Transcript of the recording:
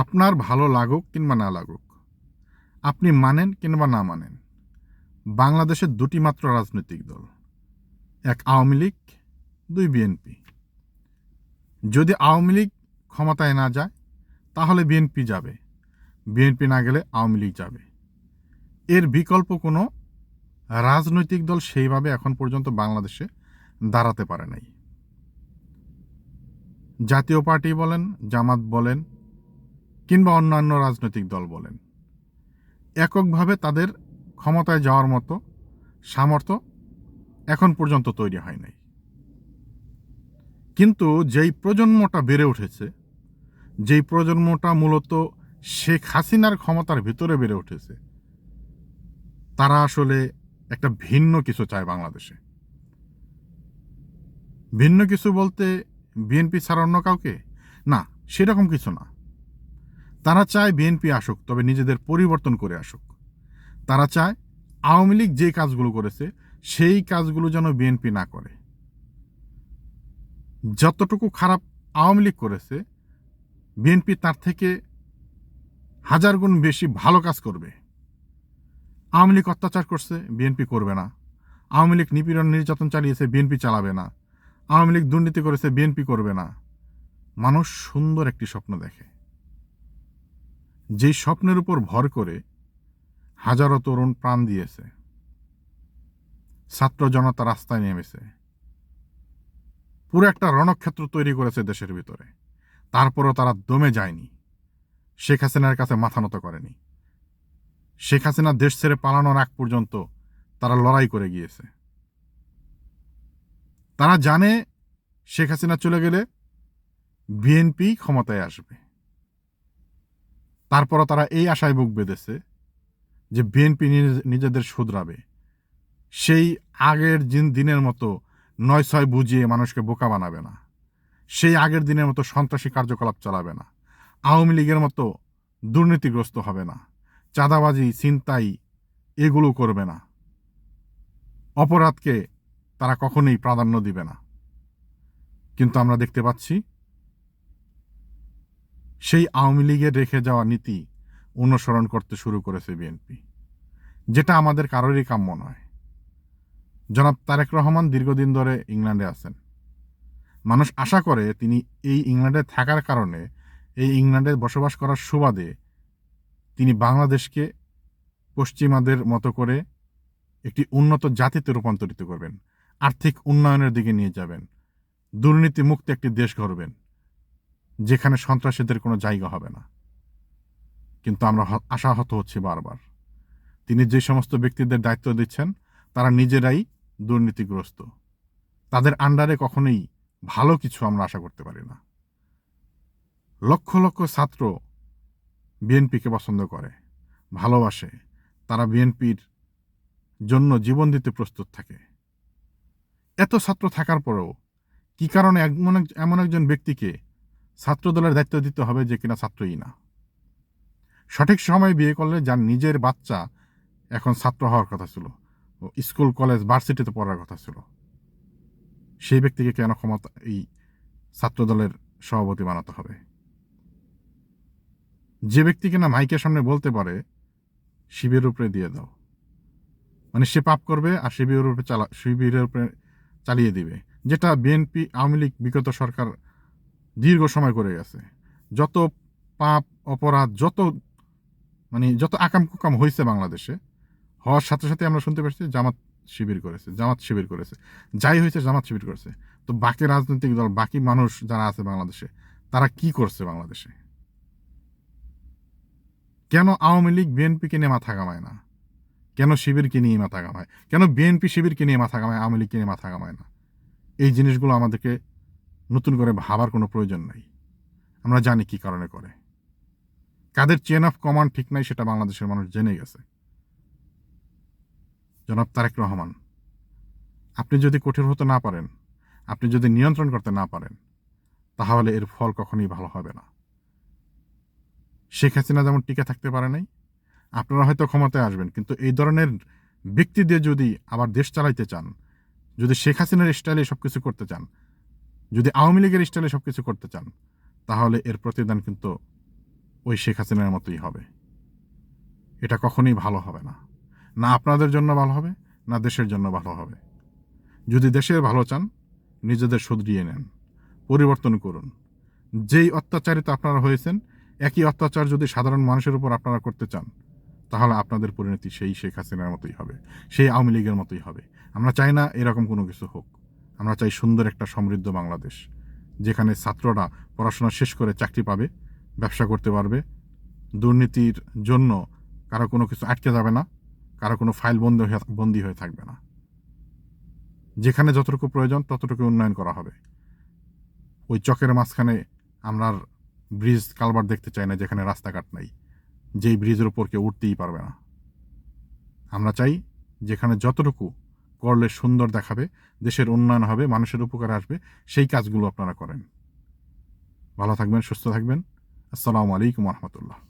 আপনার ভালো লাগুক কিংবা না লাগুক, আপনি মানেন কিংবা না মানেন, বাংলাদেশের দুটি মাত্র রাজনৈতিক দল, এক আওয়ামী লীগ, দুই বিএনপি। যদি আওয়ামী লীগ ক্ষমতায় না যায়, তাহলে বিএনপি যাবে, বিএনপি না গেলে আওয়ামী লীগ যাবে। এর বিকল্প কোনো রাজনৈতিক দল সেইভাবে এখন পর্যন্ত বাংলাদেশে দাঁড়াতে পারে নাই। জাতীয় পার্টি বলেন, জামাত বলেন কিংবা অন্যান্য রাজনৈতিক দল বলেন। এককভাবে তাদের ক্ষমতায় যাওয়ার মতো সামর্থ্য এখন পর্যন্ত তৈরি হয় নাই। কিন্তু যেই প্রজন্মটা বেড়ে উঠেছে, যেই প্রজন্মটা মূলত শেখ হাসিনার ক্ষমতার ভিতরে বেড়ে উঠেছে, তারা আসলে একটা ভিন্ন কিছু চায় বাংলাদেশে। ভিন্ন কিছু বলতে বিএনপি ছাড়া অন্য কাউকে? না, সেরকম কিছু না। তারা চায় বিএনপি আসুক, তবে নিজেদের পরিবর্তন করে আসুক। তারা চায় আওয়ামী লীগ যে কাজগুলো করেছে, সেই কাজগুলো যেন বিএনপি না করে। যতটুকু খারাপ আওয়ামী লীগ করেছে, বিএনপি তার থেকে হাজার গুণ বেশি ভালো কাজ করবে। আওয়ামী লীগ অত্যাচার করছে, বিএনপি করবে না। আওয়ামী লীগ নিপীড়ন নির্যাতন চালিয়েছে, বিএনপি চালাবে না। আওয়ামী লীগ দুর্নীতি করেছে, বিএনপি করবে না। মানুষ সুন্দর একটি স্বপ্ন দেখে। যেই স্বপ্নের উপর ভর করে হাজারো তরুণ প্রাণ দিয়েছে। ছাত্র জনতা রাস্তায় নেমেছে। পুরো একটা রণক্ষেত্র তৈরি করেছে দেশের ভিতরে। তারপরও তারা দমে যায়নি। শেখ হাসিনার কাছে মাথা নত করেনি। শেখ হাসিনা দেশ ছেড়ে পালানোর আগ পর্যন্ত তারা লড়াই করে গিয়েছে। তারা জানে শেখ হাসিনা চলে গেলে বিএনপি ক্ষমতায় আসবে। তারপরও তারা এই আশায় বুক বেঁধেছে যে বিএনপি নিজেদের শুধরাবে। সেই আগের দিন- দিনের মতো নয় ছয় বুঝিয়ে মানুষকে বোকা বানাবে না। সেই আগের দিনের মতো সন্ত্রাসী কার্যকলাপ চালাবে না। আওয়ামী লীগের মতো দুর্নীতিগ্রস্ত হবে না। চাঁদাবাজি, ছিনতাই এগুলো করবে না। অপরাধকে তারা কখনোই প্রাধান্য দিবে না। কিন্তু আমরা দেখতে পাচ্ছি সেই আওয়ামী লীগের রেখে যাওয়া নীতি অনুসরণ করতে শুরু করেছে বিএনপি, যেটা আমাদের কারোরই কাম্য নয়। জনাব তারেক রহমান দীর্ঘদিন ধরে ইংল্যান্ডে আছেন। মানুষ আশা করে তিনি এই ইংল্যান্ডে থাকার কারণে এই ইংল্যান্ডে বসবাস করার সুবাদে তিনি বাংলাদেশকে পশ্চিমাদের মতো করে একটি উন্নত জাতিতে রূপান্তরিত করবেন, আর্থিক উন্নয়নের দিকে নিয়ে যাবেন দুর্নীতি মুক্ত একটি দেশ গড়বেন। যেখানে সন্ত্রাসীদের কোনো জায়গা হবে না। কিন্তু আমরা আশাহত হচ্ছি বারবার। তিনি যে সমস্ত ব্যক্তিদের দায়িত্ব দিচ্ছেন, তারা নিজেরাই দুর্নীতিগ্রস্ত। তাদের আন্ডারে কখনোই ভালো কিছু আমরা আশা করতে পারি না। লক্ষ লক্ষ ছাত্র বিএনপিকে পছন্দ করে, ভালোবাসে। তারা বিএনপির জন্য জীবন দিতে প্রস্তুত থাকে। এত ছাত্র থাকার পরেও কি কারণে এমন এমন একজন ব্যক্তিকে ছাত্র দলের দায়িত্ব দিতে হবে যে কিনা ছাত্রই না। সঠিক সময়ে বিয়ে করলে যার নিজের বাচ্চা এখন ছাত্র হওয়ার কথা ছিল স্কুল, কলেজ, ভার্সিটিতে পড়ার কথা ছিল, সেই ব্যক্তিকে কেন ক্ষমতা, এই ছাত্র দলের সভাপতি বানাতে হবে? যে ব্যক্তি কিনা মাইকের সামনে বলতে পারে, শিবিরের উপরে দিয়ে দাও। মানে সে পাপ করবে আর শিবিরের উপরে চালা, শিবিরের উপরে চালিয়ে দিবে। যেটা বিএনপি, আওয়ামী লীগ, বিগত সরকার দীর্ঘ সময় করে গেছে। যত পাপ, অপরাধ, যত মানে যত আকাম কুকাম হয়েছে বাংলাদেশে, হওয়ার সাথে সাথে আমরা শুনতে পাচ্ছি জামাত শিবির করেছে, জামাত শিবির করেছে। যাই হয়েছে জামাত শিবির করেছে। তো বাকি রাজনৈতিক দল, বাকি মানুষ যারা আছে বাংলাদেশে, তারা কি করছে বাংলাদেশে? কেন আওয়ামী লীগ বিএনপিকে নিয়ে মাথা কামায় না? কেন শিবিরকে নিয়ে মাথা কামায় কেন বিএনপি শিবিরকে নিয়ে মাথা কামায় আওয়ামী লীগকে নিয়ে মাথা কামায় না? এই জিনিসগুলো আমাদেরকে নতুন করে ভাবার কোনো প্রয়োজন নাই। আমরা জানি কি কারণে করে। কাদের চেন অফ কমান্ড ঠিক নাই সেটা বাংলাদেশের মানুষ জেনে গেছে। জনাব তারেক রহমান, আপনি যদি কঠিন হতে না পারেন, আপনি যদি নিয়ন্ত্রণ করতে না পারেন, তাহলে এর ফল কখনই ভালো হবে না। শেখ হাসিনা যেমন টিকে থাকতে পারে নাই, আপনারা হয়তো ক্ষমতায় আসবেন, কিন্তু এই ধরনের ব্যক্তি দিয়ে যদি আবার দেশ চালাইতে চান, যদি শেখ হাসিনার স্টাইলে সব কিছু করতে চান যদি আওয়ামী লীগের স্টাইলে সব কিছু করতে চান, তাহলে এর প্রতিদান কিন্তু ওই শেখ হাসিনার মতোই হবে। এটা কখনোই ভালো হবে না। না আপনাদের জন্য ভালো হবে, না দেশের জন্য ভালো হবে। যদি দেশের ভালো চান, নিজেদের শুধরিয়ে নেন, পরিবর্তন করুন। যেই অত্যাচারিত আপনারা হয়েছেন, একই অত্যাচার যদি সাধারণ মানুষের উপর আপনারা করতে চান, তাহলে আপনাদের পরিণতি সেই শেখ হাসিনার মতোই হবে, সেই আওয়ামী লীগের মতোই হবে। আমরা চাই না এরকম কোনো কিছু হোক। আমরা চাই সুন্দর একটা সমৃদ্ধ বাংলাদেশ, যেখানে ছাত্ররা পড়াশোনা শেষ করে চাকরি পাবে, ব্যবসা করতে পারবে। দুর্নীতির জন্য কারও কোনো কিছু আটকে যাবে না, কারও কোনো ফাইল বন্ধ হয়ে, বন্দি হয়ে থাকবে না। যেখানে যতটুকু প্রয়োজন ততটুকু উন্নয়ন করা হবে। ওই চকের মাঝখানে আমরা ব্রিজ কালবার দেখতে চাই না, যেখানে রাস্তাঘাট নাই। যেই ব্রিজের উপর কেউ উঠতেই পারবে না। আমরা চাই যেখানে যতটুকু করলে সুন্দর দেখাবে, দেশের উন্নয়ন হবে, মানুষের উপকার আসবে, সেই কাজগুলো আপনারা করেন। ভালো থাকবেন, সুস্থ থাকবেন। আসসালামু আলাইকুম রহমতুল্লাহ।